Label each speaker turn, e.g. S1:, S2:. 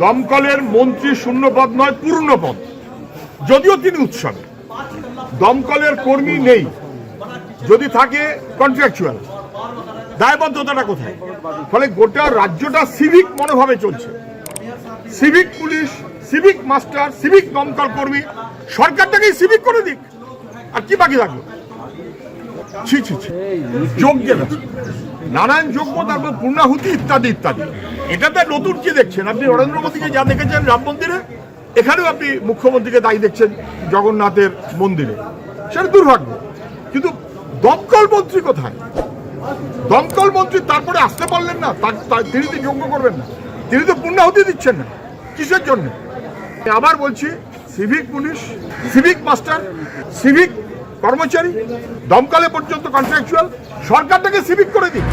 S1: দমকলের মন্ত্রী শূন্যপদ নয় পূর্ণ পদ যদিও তিনি উৎসবে। দমকলের কর্মী নেই। যদি থাকে কন্ট্রাকচুয়াল দায়বদ্ধতাটা কোথায়? ফলে গোটা রাজ্যটা সিভিক মনোভাবে চলছে। Civic police civic master civic দমকল কর্মী, সরকারটাকেই সিভিক করে দিক। আর কি বাকি থাকল? ছি ছি ছি। যোগ্যের নানান যোগ্য তারপর পূর্ণাহুতি ইত্যাদি ইত্যাদি। এটাতে নতুন কি দেখছেন? আপনি নরেন্দ্র মোদীকে যা দেখেছেন রাম মন্দিরে, এখানেও আপনি মুখ্যমন্ত্রীকে দায়ী দেখছেন জগন্নাথের মন্দিরে। সেটা দুর্ভাগ্য। কিন্তু দমকল মন্ত্রী কোথায়? দমকল মন্ত্রী তারপরে আসতে পারলেন না তিনি তো যজ্ঞ করবেন না। তিনি তো পূর্ণাহুতি দিচ্ছেন না। কিসের জন্য? আবার বলছি civic police civic master civic কর্মচারী দমকালে পর্যন্ত কন্ট্রাকচুয়াল সরকারটাকে সিভিক করে দিন।